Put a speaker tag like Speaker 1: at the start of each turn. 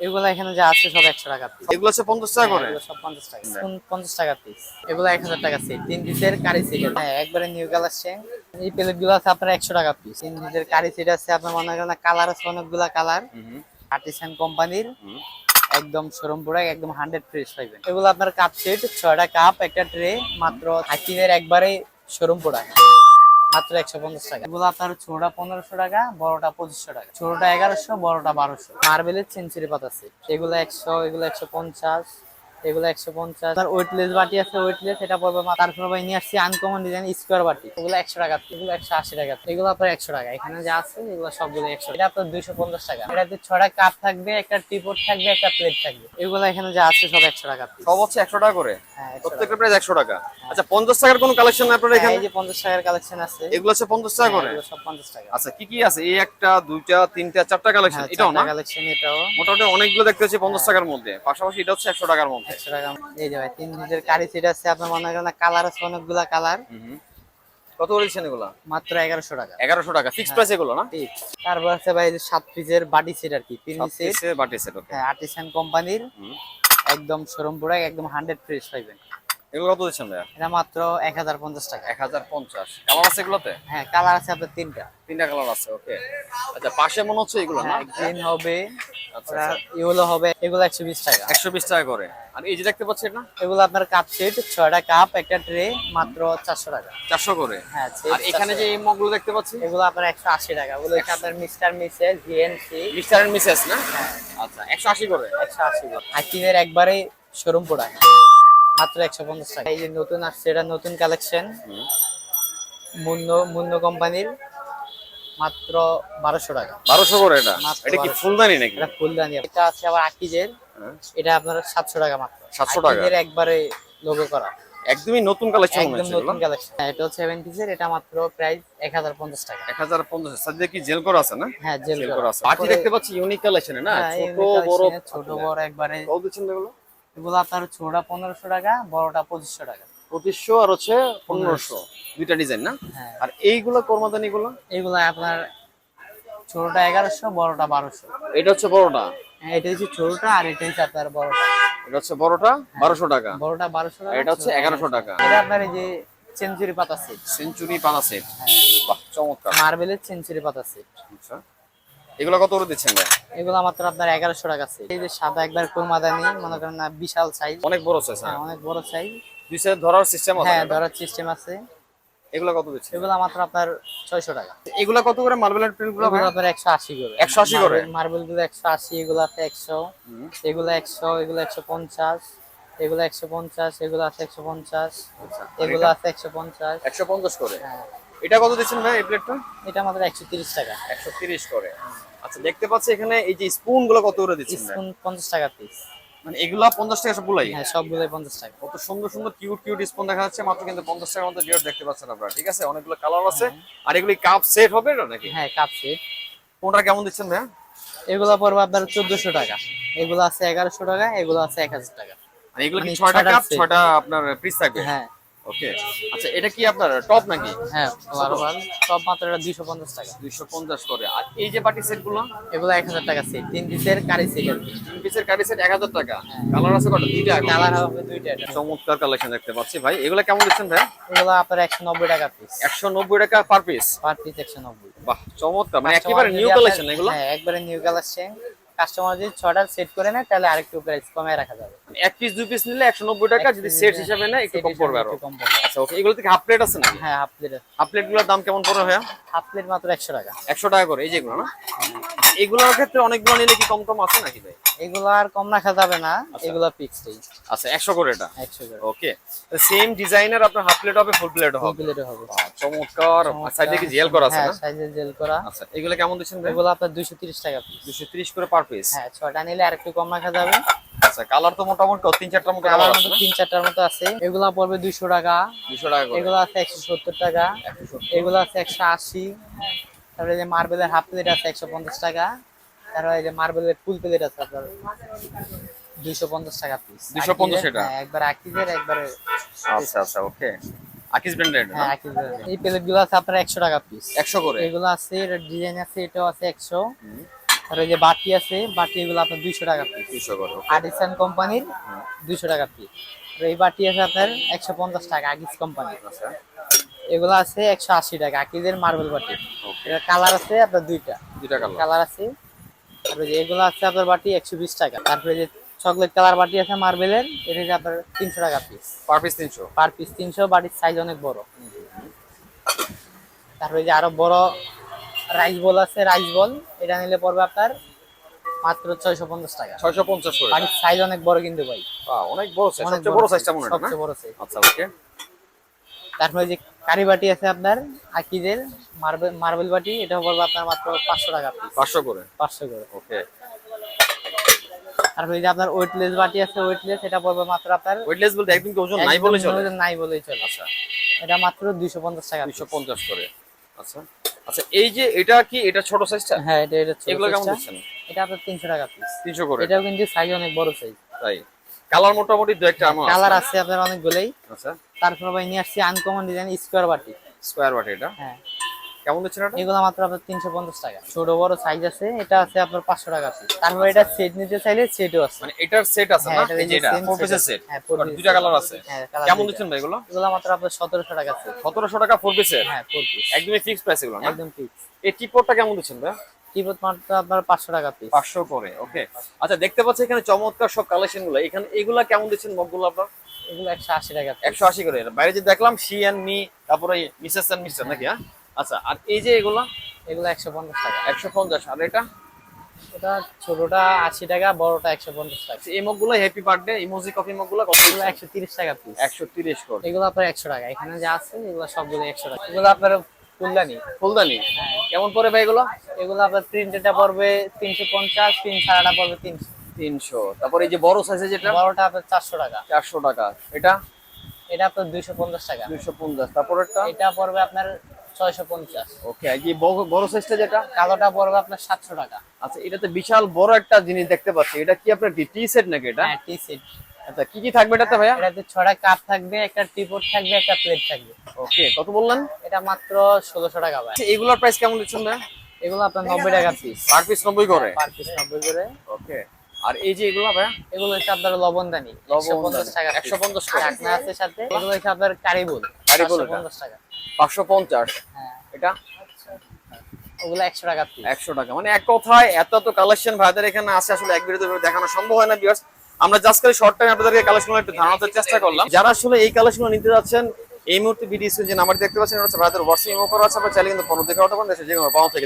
Speaker 1: এগুলো এখানে যা আছে সব একশো টাকা পিস
Speaker 2: এগুলো হচ্ছে পঞ্চাশ টাকা করে?
Speaker 1: সব পঞ্চাশ টাকা পঞ্চাশ টাকা পিস এগুলো এক হাজার টাকা সেট তিন পিসের কারি সেট হ্যাঁ একবারে নিউ কালেকশন এই প্লেটগুলো আছে আপনার একশো টাকা পিস তিন পিসের কারি সেট আছে আপনার মনে করেন কালার আছে অনেকগুলা কালার আর্টিসান কোম্পানির একদম শোরুম প্রোডাক্ট একদম হান্ড্রেড ফ্রেশ পাইবেন। এগুলো আপনার কাপ সেট ছয়টা কাপ একটা ট্রে মাত্র হাকিমের একবারে শোরুম প্রোডাক্ট মাত্র একশো পঞ্চাশ টাকা। এগুলো আপনার ছোটটা পনেরোশো টাকা, বড়টা পঁচিশশো টাকা। ছোটটা এগারোশো, বড়টা বারোশো। মার্বেলের সেঞ্চুরি পাতা আছে। এগুলো একশো এগুলো একশো পঞ্চাশ। এগুলো একশো পঞ্চাশ। আর ওয়েটলেস বাটি আছে ওয়েটলেস এটা পড়বে মা- তারপরে ভাই নিয়ে আসছি আনকমন ডিজাইন স্কোয়ার বাটি। এগুলো একশো টাকা এগুলো একশো আশি টাকা। এগুলো আপনার একশো টাকা। এখানে যা আছে এগুলো সবগুলো একশো এটা আপনার দুইশো পঞ্চাশ টাকা। এটাতে ছটা কাপ থাকবে একটা টিপট থাকবে একটা প্লেট থাকবে। এগুলো এখানে যা আছে সব একশো টাকা।
Speaker 2: সব হচ্ছে একশো টাকা করে?
Speaker 1: হ্যাঁ
Speaker 2: প্রত্যেকটা প্রাইস একশো টাকা। আচ্ছা পঞ্চাশ টাকার কোনো কালেকশন আপনার
Speaker 1: হ্যাঁ,
Speaker 2: এখানে?
Speaker 1: এই যে পঞ্চাশ টাকার কালেকশন আছে।
Speaker 2: এগুলো হচ্ছে পঞ্চাশ টাকা করে?
Speaker 1: এগুলো সব পঞ্চাশ টাকা।
Speaker 2: আচ্ছা কি কি আছে? এই একটা দুইটা তিনটা চারটা কালেকশন
Speaker 1: হ্যাঁ,
Speaker 2: এটাও না?
Speaker 1: কালেকশন এটাও।
Speaker 2: মোটামুটি অনেকগুলো দেখতে হচ্ছে পঞ্চাশ টাকার মধ্যে। পাশাপাশি এটা হচ্ছে একশো টাকার মধ্যে।
Speaker 1: একশো টাকা এই যে ভাই তিন ইঞ্চের কারি সেট আছে আপনার মনে করেন কালার আছে অনেকগুলা কালার
Speaker 2: কত করে দিচ্ছেন এগুলা?
Speaker 1: মাত্র এগারোশো টাকা।
Speaker 2: এগারোশো টাকা ফিক্স প্রাইস এগুলো না?
Speaker 1: তারপর আছে ভাই সাত পিসের বাটি সেট আর কি পিসের
Speaker 2: বাটি সেট ওকে
Speaker 1: হ্যাঁ আর্টিসান কোম্পানির একদম শোরুম একদম হান্ড্রেড ফ্রেশ পাইবেন।
Speaker 2: এগুলো কত দিচ্ছেন ভাইয়া?
Speaker 1: এটা মাত্র এক হাজার পঞ্চাশ টাকা।
Speaker 2: এক হাজার পঞ্চাশ। কালার আছে এগুলোতে?
Speaker 1: হ্যাঁ কালার আছে আপনার তিনটা।
Speaker 2: তিনটা কালার আছে ওকে। আচ্ছা পাশে মনে হচ্ছে এগুলো না?
Speaker 1: হ্যাঁ গ্রিন হবে
Speaker 2: আচ্ছা
Speaker 1: হবে এগুলো একশো বিশ টাকা।
Speaker 2: একশো বিশ টাকা করে। আর এই যে দেখতে এটা?
Speaker 1: এগুলো আপনার কাপ সেট ছয়টা কাপ একটা ট্রে মাত্র চারশো টাকা।
Speaker 2: চারশো করে?
Speaker 1: হ্যাঁ
Speaker 2: আর এখানে যে মগগুলো দেখতে পাচ্ছি?
Speaker 1: এগুলো আপনার একশো আশি টাকা। ওগুলো আপনার মিস্টার মিসেস জিএনসি
Speaker 2: মিস্টার এন্ড মিসেস না? আচ্ছা একশো আশি করে।
Speaker 1: একশো আশি হাকিমের একবারে শোরুম প্রোডাক্ট মাত্র একশো পঞ্চাশ টাকা। এই যে নতুন আসছে এটা নতুন কালেকশন
Speaker 2: হুম।
Speaker 1: মুন্ন মুন্ন কোম্পানির মাত্র বারোশো টাকা।
Speaker 2: বারোশো করে এটা? এটা কি ফুলদানি নাকি?
Speaker 1: এটা ফুলদানি। এটা আছে আবার আকিজের।
Speaker 2: হ্যাঁ।
Speaker 1: এটা আপনার সাতশো টাকা মাত্র।
Speaker 2: 700 টাকা?
Speaker 1: একবারে লোগো করা।
Speaker 2: একদমই নতুন কালেকশন
Speaker 1: একদম নতুন কালেকশন এটা হচ্ছে সেভেন পিসের এটা মাত্র প্রাইস এক হাজার পঞ্চাশ টাকা।
Speaker 2: এক হাজার পঞ্চাশ সাথে কি জেল করা আছে না?
Speaker 1: হ্যাঁ জেল করা
Speaker 2: আছে। বাকি দেখতে পাচ্ছি ইউনিক কালেকশনে না?
Speaker 1: হ্যাঁ,
Speaker 2: ছোট বড়
Speaker 1: ছোট বড় একবারে
Speaker 2: কত দিচ্ছেন এগুলো?
Speaker 1: এগুলো আপনার ছোটটা পনেরোশো টাকা বড়টা পঁচিশশো টাকা।
Speaker 2: পঁচিশশো আর হচ্ছে পনেরোশো। দুইটা ডিজাইন না?
Speaker 1: হ্যাঁ।
Speaker 2: আর এইগুলো কর্মাদানি গুলো
Speaker 1: এগুলো আপনার ছোটটা এগারোশো বড়টা বারোশো।
Speaker 2: এটা হচ্ছে বড়টা?
Speaker 1: হ্যাঁ এটা হচ্ছে ছোটটা আর এটা হচ্ছে আপনার বড়টা।
Speaker 2: এটা হচ্ছে বড়টা? বারোশো টাকা।
Speaker 1: বড়টা বারোশো টাকা
Speaker 2: এটা হচ্ছে এগারোশো টাকা।
Speaker 1: এটা আপনার এই যে সেঞ্চুরি পাতা সেট।
Speaker 2: সেঞ্চুরি পাতা সেট। বাহ চমৎকার।
Speaker 1: মার্বেলের সেঞ্চুরি পাতা সেট।
Speaker 2: আচ্ছা। এগুলো কত করে দিচ্ছেন ভাই?
Speaker 1: এগুলো মাত্র আপনার এগারোশো টাকা সেট এই যে সাদা একবার কোরমাদানি মনে করেন না বিশাল সাইজ
Speaker 2: অনেক বড় সাইজ হ্যাঁ।
Speaker 1: অনেক বড় সাইজ
Speaker 2: দুই ধরার সিস্টেম আছে
Speaker 1: হ্যাঁ ধরার সিস্টেম আছে।
Speaker 2: এগুলো কত দিচ্ছেন?
Speaker 1: এগুলো মাত্র আপনার ছয়শো টাকা।
Speaker 2: এগুলো কত করে মার্বেলের
Speaker 1: প্রিন্টগুলো আপনার একশো আশি করে।
Speaker 2: 180 করে?
Speaker 1: মার্বেলগুলো একশো আশি এগুলো আছে একশো। এগুলো একশো এগুলো একশো পঞ্চাশ। এগুলো একশো পঞ্চাশ এগুলো আছে একশো পঞ্চাশ। এগুলো আছে একশো পঞ্চাশ।
Speaker 2: একশো পঞ্চাশ করে?
Speaker 1: হ্যাঁ।
Speaker 2: এটা কত দিচ্ছেন ভাই এই প্লেটটা
Speaker 1: এটা আমাদের একশো তিরিশ টাকা।
Speaker 2: একশো তিরিশ করে। আচ্ছা দেখতে পাচ্ছি এখানে এই যে স্পুনগুলো কত করে দিচ্ছেন
Speaker 1: স্পুন পঞ্চাশ টাকা পিস
Speaker 2: মানে এগুলা পঞ্চাশ টাকা সবগুলাই
Speaker 1: হ্যাঁ সবগুলোই পঞ্চাশ টাকা।
Speaker 2: কত সুন্দর সুন্দর কিউট কিউট স্পুন দেখা যাচ্ছে মাত্র কিন্তু পঞ্চাশ টাকার মধ্যে ডিওর দেখতে পাচ্ছেন আপনারা ঠিক আছে? অনেকগুলো কালার আছে। আর এগুলি কাপ সেট হবে এটা নাকি?
Speaker 1: হ্যাঁ কাপ সেট
Speaker 2: কোনটা কেমন দিচ্ছেন ভাইয়া?
Speaker 1: এগুলো পড়বে আপনার চোদ্দশো টাকা। এগুলো আছে এগারোশো টাকা এগুলো আছে এক হাজার টাকা।
Speaker 2: মানে এগুলো কি
Speaker 1: মানে
Speaker 2: ছয়টা
Speaker 1: ছয়টা
Speaker 2: কাপ
Speaker 1: set।
Speaker 2: ছয়টা আপনার পিস থাকবে?
Speaker 1: হ্যাঁ।
Speaker 2: ওকে। আচ্ছা এটা কি আপনার টপ নাকি?
Speaker 1: হ্যাঁ বারবার। সব মাত্র এটা দুইশো পঞ্চাশ টাকা।
Speaker 2: দুইশো পঞ্চাশ করে। আর এই যে বাটি সেটগুলো
Speaker 1: এগুলো এক হাজার টাকা সেট। তিন পিসের কারি সেট
Speaker 2: তিন পিসের কাটি সেট এক হাজার টাকা। কালার আছে কটা? দুইটা
Speaker 1: কালার হবে দুইটা
Speaker 2: চমৎকার কালেকশন দেখতে পাচ্ছি ভাই। এগুলো কেমন দিচ্ছেন ভাই?
Speaker 1: এগুলো আপনার একশো নব্বই টাকা পিস
Speaker 2: একশো নব্বই টাকা পার পিস
Speaker 1: পার পিস একশো নব্বই।
Speaker 2: বাহ চমৎকার। মানে একেবারে নিউ কালেকশন এগুলো?
Speaker 1: হ্যাঁ একবারে নিউ কালেকশন কাস্টমার যদি ছটা সেট করে নেয় তাহলে আরেকটু প্রাইস কমে রাখা যাবে।
Speaker 2: এক পিস দুই পিস নিলে একশো নব্বই টাকা যদি সেট হিসাবে নেয় একটু কম পড়বে
Speaker 1: আরও।
Speaker 2: আচ্ছা ওকে এগুলো থেকে হাফ প্লেট আছে নাকি?
Speaker 1: হ্যাঁ হাফ প্লেট
Speaker 2: হাফ প্লেটগুলোর দাম কেমন পড়বে ভাইয়া?
Speaker 1: হাফ প্লেট মাত্র একশো টাকা।
Speaker 2: একশো টাকা করে এই যেগুলো না? এগুলোর ক্ষেত্রে অনেকগুলো নিলে কি কম কম আছে নাকি ভাই?
Speaker 1: এগুলো আর কম রাখা যাবে না এগুলো ফিক্সড
Speaker 2: আচ্ছা একশো করে এটা?
Speaker 1: একশো করে।
Speaker 2: ওকে সেম ডিজাইনের আপনার হাফ প্লেট হবে ফুল প্লেট
Speaker 1: ফুল
Speaker 2: হবে
Speaker 1: প্লেটে হবে।
Speaker 2: চমৎকার। সাইডে কি জেল করা আছে
Speaker 1: হ্যাঁ
Speaker 2: না?
Speaker 1: সাইজে জেল করা।
Speaker 2: আচ্ছা এগুলো কেমন দিচ্ছেন ভাই?
Speaker 1: এগুলো আপনার দুইশো তিরিশ টাকা পিস
Speaker 2: দুশো ত্রিশ করে পার পিস
Speaker 1: হ্যাঁ ছটা নিলে আরেকটু কম রাখা যাবে।
Speaker 2: আচ্ছা কালার তো মোটামুটি তিন চারটার মতো
Speaker 1: কালার
Speaker 2: আছে
Speaker 1: তিন চারটার মতো আছে। এগুলো পড়বে দুইশো টাকা।
Speaker 2: দুশো টাকা করে।
Speaker 1: এগুলো আছে একশো সত্তর টাকা। এগুলো আছে একশো আশি। তারপরে যে মার্বেলের হাফ প্লেট আছে একশো পঞ্চাশ টাকা। তারপরে এই যে মার্বেলের ফুল প্লেট আছে আপনার দুইশো পঞ্চাশ টাকা পিস
Speaker 2: 250 এটা?
Speaker 1: একবার আকিজের একবারে
Speaker 2: আচ্ছা আচ্ছা ওকে। আকিস ব্র্যান্ডেড
Speaker 1: হ্যাঁ আকিজের এই প্লেটগুলো আছে আপনার একশো টাকা পিস
Speaker 2: একশো করে।
Speaker 1: এগুলো আছে এটা ডিজাইন আছে এটাও আছে একশো। আর ওই যে বাটি আছে বাটি এগুলো আপনার দুইশো টাকা পিস
Speaker 2: করে
Speaker 1: আর্টিসান কোম্পানির দুইশো টাকা পিস আর এই বাটি আছে আপনার একশো পঞ্চাশ টাকা আকিজ কোম্পানির।
Speaker 2: আচ্ছা।
Speaker 1: এগুলো আছে একশো আশি টাকা আকিজের মার্বেল বাটি। এটা কালার আছে আপনার দুইটা।
Speaker 2: দুইটা কালার।
Speaker 1: কালার আছে। আর যে এগুলো আছে আপনার বাটি একশো বিশ টাকা। তারপরে যে চকলেট কালার বাটি আছে মার্বেলের এটা যে আপনার তিনশো টাকা পিস
Speaker 2: পার পিস তিনশো?
Speaker 1: পার পিস তিনশো বাটির সাইজ অনেক বড়। তারপরে যে আরও বড় রাইস বল আছে রাইস বল। এটা নিলে পড়বে আপনার মাত্র ছয়শো পঞ্চাশ টাকা।
Speaker 2: ছয়শো পঞ্চাশ করে।
Speaker 1: বাটির সাইজ অনেক বড় কিন্তু ভাই।
Speaker 2: অনেক বড় সাইজ সবচেয়ে বড় সাইজটা মনে হয় না?
Speaker 1: সবচেয়ে বড় সাইজ
Speaker 2: আচ্ছা ওকে
Speaker 1: তারপরে যে কারি বাটি আছে আপনার আকিজের মার্বেল মার্বেল বাটি এটা পড়বে আপনার মাত্র পাঁচশো টাকা। পিস
Speaker 2: পাঁচশো করে?
Speaker 1: পাঁচশো করে।
Speaker 2: ওকে।
Speaker 1: তারপরে এই যে আপনার ওয়েটলেস বাটি আছে ওয়েটলেস এটা পড়বে মাত্র আপনার
Speaker 2: ওয়েটলেস বলতে একদিন কি ওজন? নাই
Speaker 1: একদম
Speaker 2: বলে চলে?
Speaker 1: ওজন নাই বলেই চলে।
Speaker 2: আচ্ছা।
Speaker 1: এটা মাত্র দুইশো পঞ্চাশ টাকা।
Speaker 2: দুইশো পঞ্চাশ করে। আচ্ছা। আচ্ছা এই যে এটা কি এটা ছোট সাইজটা
Speaker 1: হ্যাঁ এটা এটা ছোট
Speaker 2: এগুলো কেমন দিচ্ছেন?
Speaker 1: এটা আপনার তিনশো টাকা পিস
Speaker 2: তিনশো করে।
Speaker 1: এটাও কিন্তু সাইজ অনেক বড় সাইজ
Speaker 2: তাই। কালার মোটামুটি দু একটা আমার
Speaker 1: কালার আছে। আপনার অনেকগুলোই।
Speaker 2: আচ্ছা।
Speaker 1: তারপর ভাই নিয়ে আসছি আনকমন ডিজাইন স্কোয়ার বাটি।
Speaker 2: স্কোয়ার বাটি এটা?
Speaker 1: হ্যাঁ।
Speaker 2: কেমন দিচ্ছেন এটা
Speaker 1: এগুলো মাত্র আপনার তিনশো পঞ্চাশ টাকা। ছোট বড় সাইজ আছে এটা আছে আপনার পাঁচশো টাকা পিস তারপর এটা সেট নিতে চাইলে সেটও আছে।
Speaker 2: মানে এটার সেট আছে
Speaker 1: হ্যাঁ,
Speaker 2: না এই যে এটা ফোর পিসের সেট
Speaker 1: হ্যাঁ,
Speaker 2: দুইটা কালার
Speaker 1: আছে। হ্যাঁ,
Speaker 2: কেমন। দিচ্ছেন ভাই এগুলো?
Speaker 1: এগুলো মাত্র আপনার সতেরোশো টাকা সেট
Speaker 2: সতেরোশো টাকা ফোর পিসের
Speaker 1: হ্যাঁ ফোর পিস
Speaker 2: একদমই ফিক্সড প্রাইস এগুলো না?
Speaker 1: একদম পিস
Speaker 2: এই টিপটটা কেমন দিচ্ছেন ভাই?
Speaker 1: কিবোর্ড মাত্র আপনার পাঁচশো টাকা পিস
Speaker 2: করে ওকে আচ্ছা দেখতে পাচ্ছি এখানে চমৎকার সব কালেকশনগুলো। এখানে এগুলা কেমন দিচ্ছেন মগগুলো আপনার?
Speaker 1: এগুলো একশো আশি টাকা piece।
Speaker 2: একশো আশি করে। বাইরে যে দেখলাম সি অ্যান্ড মি তারপরে মিসেস অ্যান্ড মিস্টার নাকি হ্যাঁ? আচ্ছা আর এই যে এগুলো
Speaker 1: এগুলো একশো পঞ্চাশ টাকা
Speaker 2: একশো পঞ্চাশ আর এটা?
Speaker 1: এটা ছোটটা আশি টাকা বড়টা একশো পঞ্চাশ টাকা।
Speaker 2: এই মগগুলো হ্যাপি বার্থডে ইমোজি কফি মগগুলো কত
Speaker 1: এগুলো একশো তিরিশ টাকা পিস
Speaker 2: একশো তিরিশ করে।
Speaker 1: এগুলো আপনার একশো টাকা এখানে যা আছে এগুলো সবগুলো একশো টাকা। এগুলো আপনার ফুলদানি?
Speaker 2: ফুলদানি? কেমন পড়ে ভাই এগুলো?
Speaker 1: এগুলো আপনার প্রিন্টেডটা পড়বে তিনশো পঞ্চাশ তিন সারাটা পড়বে তিনশো।
Speaker 2: তিনশো। তারপর এই যে বড় সাইজে যেটা?
Speaker 1: বড়টা আপনার চারশো টাকা।
Speaker 2: চারশো টাকা। এটা?
Speaker 1: এটা আপনার দুইশো পঞ্চাশ টাকা।
Speaker 2: দুইশো পঞ্চাশ। তারপরেরটা?
Speaker 1: এটা পড়বে আপনার ছয়শো পঞ্চাশ।
Speaker 2: ওকে এই বড়- বড় সাইজটা যেটা
Speaker 1: কালোটা পড়বে আপনার সাতশো টাকা।
Speaker 2: আচ্ছা এটাতে বিশাল বড় একটা জিনিস দেখতে পাচ্ছি। এটা কি আপনার টি সেট নাকি এটা?
Speaker 1: হ্যাঁ টি সেট
Speaker 2: আচ্ছা কি কি থাকবে এটাতে ভাইয়া?
Speaker 1: এটাতে ছটা কাপ থাকবে একটা টিপট থাকবে একটা প্লেট থাকবে।
Speaker 2: ওকে কত বললেন?
Speaker 1: এটা মাত্র ষোলোশো টাকা ভাই।
Speaker 2: আচ্ছা, এগুলোর প্রাইস কেমন দিচ্ছেন
Speaker 1: এগুলো আপনার নব্বই টাকা পিস
Speaker 2: পার পিস নব্বই করে?
Speaker 1: পার পিস নব্বই করে।
Speaker 2: ওকে আর এই যে এগুলো ভাইয়া?
Speaker 1: এগুলো হচ্ছে আপনার লবণদানি একশো পঞ্চাশ টাকা
Speaker 2: 150 টাকা।
Speaker 1: ঢাকনা আছে সাথে এগুলো হচ্ছে আপনার কারিবুল
Speaker 2: কারিবুল
Speaker 1: পঞ্চাশ টাকা।
Speaker 2: পাঁচশো পঞ্চাশ।
Speaker 1: হ্যাঁ
Speaker 2: এটা?
Speaker 1: ওগুলো একশো টাকা
Speaker 2: একশো টাকা। মানে এক কথায় এত এত কালেকশন ভাইদের এখানে আছে আসলে এক ভিডিওতে দেখানো সম্ভব হয় না বিয়ার্স আমরা জাস্ট করে শর্ট টাইম আপনাদেরকে কালেকশন একটু ধারণার চেষ্টা করলাম। যারা আসলে এই কালেকশন নিতে যাচ্ছেন এই মুহূর্তে ভিডিও যে নাম্বার দেখতে পাচ্ছেন এটা হচ্ছে ভাইদের হোয়াটসঅ্যাপ ইমো করা আছে আপনার চাইলে কিন্তু পনেরো দেখে অর্ডার করেন দেশের যে কোনো পাওয়া থেকে।